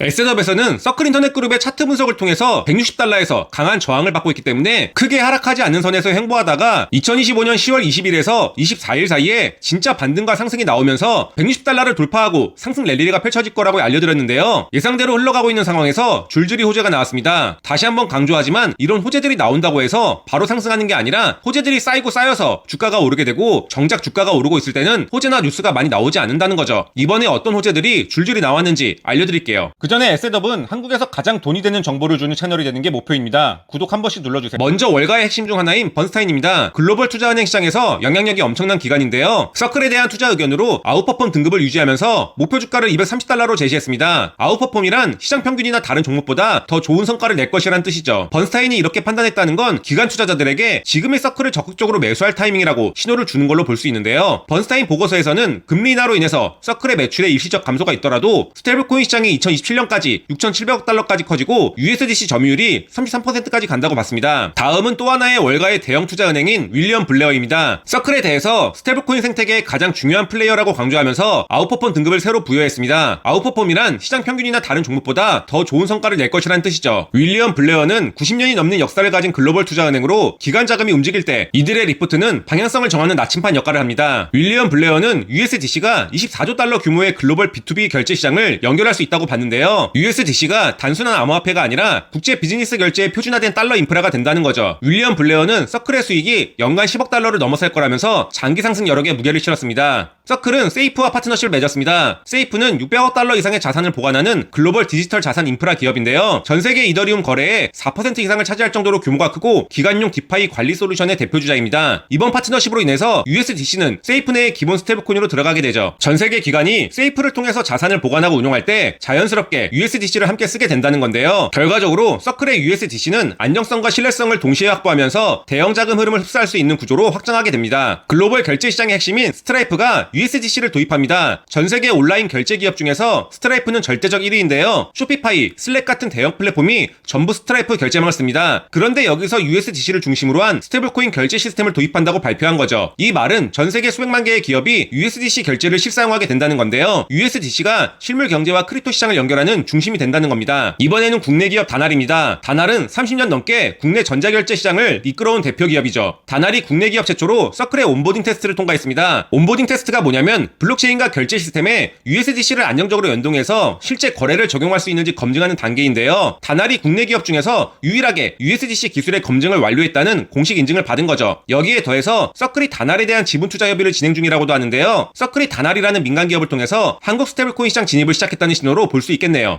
에셋업에서는 서클 인터넷 그룹의 차트 분석을 통해서 160달러에서 강한 저항을 받고 있기 때문에 크게 하락하지 않는 선에서 행보하다가 2025년 10월 20일에서 24일 사이에 진짜 반등과 상승이 나오면서 160달러를 돌파하고 상승 랠리가 펼쳐질 거라고 알려드렸는데요. 예상대로 흘러가고 있는 상황에서 줄줄이 호재가 나왔습니다. 다시 한번 강조하지만 이런 호재들이 나온다고 해서 바로 상승하는 게 아니라 호재들이 쌓이고 쌓여서 주가가 오르게 되고 정작 주가가 오르고 있을 때는 호재나 뉴스가 많이 나오지 않는다는 거죠. 이번에 어떤 호재들이 줄줄이 나왔는지 알려드릴게요. 그 전에 에셋업은 한국에서 가장 돈이 되는 정보를 주는 채널이 되는 게 목표입니다. 구독 한 번씩 눌러주세요. 먼저 월가의 핵심 중 하나인 번스타인입니다. 글로벌 투자은행 시장에서 영향력이 엄청난 기관인데요. 서클에 대한 투자 의견으로 아웃퍼폼 등급을 유지하면서 목표 주가를 230달러로 제시했습니다. 아웃퍼폼이란 시장 평균이나 다른 종목보다 더 좋은 성과를 낼 것이란 뜻이죠. 번스타인이 이렇게 판단했다는 건 기관 투자자들에게 지금의 서클을 적극적으로 매수할 타이밍이라고 신호를 주는 걸로 볼 수 있는데요. 번스타인 보고서에서는 금리 인하로 인해서 서클의 매출의 일시적 감소가 있더라도 스테이블코인 시장이 2027년 까지 6,700억 달러까지 커지고 USDC 점유율이 33%까지 간다고 봤습니다. 다음은 또 하나의 월가의 대형 투자 은행인 윌리엄 블레어입니다. 서클에 대해서 스테이블코인 생태계의 가장 중요한 플레이어라고 강조하면서 아웃퍼폼 등급을 새로 부여했습니다. 아웃퍼폼이란 시장 평균이나 다른 종목보다 더 좋은 성과를 낼 것이라는 뜻이죠. 윌리엄 블레어는 90년이 넘는 역사를 가진 글로벌 투자 은행으로 기관 자금이 움직일 때 이들의 리포트는 방향성을 정하는 나침반 역할을 합니다. 윌리엄 블레어는 USDC가 24조 달러 규모의 글로벌 B2B 결제 시장을 연결할 수 있다고 봤는데요. USDC가 단순한 암호화폐가 아니라 국제 비즈니스 결제에 표준화된 달러 인프라가 된다는 거죠. 윌리엄 블레어는 서클의 수익이 연간 10억 달러를 넘어설 거라면서 장기 상승 여력에 무게를 실었습니다. 서클은 세이프와 파트너십을 맺었습니다. 세이프는 600억 달러 이상의 자산을 보관하는 글로벌 디지털 자산 인프라 기업인데요. 전 세계 이더리움 거래의 4% 이상을 차지할 정도로 규모가 크고 기관용 디파이 관리 솔루션의 대표주자입니다. 이번 파트너십으로 인해서 USDC는 세이프 내의 기본 스테이블코인으로 들어가게 되죠. 전 세계 기관이 세이프를 통해서 자산을 보관하고 운용할 때 자연스럽게 USDC를 함께 쓰게 된다는 건데요. 결과적으로 서클의 USDC는 안정성과 신뢰성을 동시에 확보하면서 대형 자금 흐름을 흡수할 수 있는 구조로 확장하게 됩니다. 글로벌 결제 시장의 핵심인 스트라이프가 USDC를 도입합니다. 전 세계 온라인 결제 기업 중에서 스트라이프는 절대적 1위인데요. 쇼피파이, 슬랙 같은 대형 플랫폼이 전부 스트라이프 결제망을 씁니다. 그런데 여기서 USDC를 중심으로 한 스테이블코인 결제 시스템을 도입한다고 발표한 거죠. 이 말은 전 세계 수백만 개의 기업이 USDC 결제를 실사용하게 된다는 건데요. USDC가 실물 경제와 크립토 시장을 연결하는 중심이 된다는 겁니다. 이번에는 국내 기업 다날입니다. 다날은 30년 넘게 국내 전자결제 시장을 이끌어온 대표 기업이죠. 다날이 국내 기업 최초로 서클의 온보딩 테스트를 통과했습니다. 온보딩 테스트가 뭐냐면 블록체인과 결제 시스템에 USDC를 안정적으로 연동해서 실제 거래를 적용할 수 있는지 검증하는 단계인데요. 다날이 국내 기업 중에서 유일하게 USDC 기술의 검증을 완료했다는 공식 인증을 받은 거죠. 여기에 더해서 서클이 다날에 대한 지분 투자 협의를 진행 중이라고도 하는데요. 서클이 다날이라는 민간 기업을 통해서 한국 스테이블코인 시장 진입을 시작했다는 신호로 볼 수 있겠네요.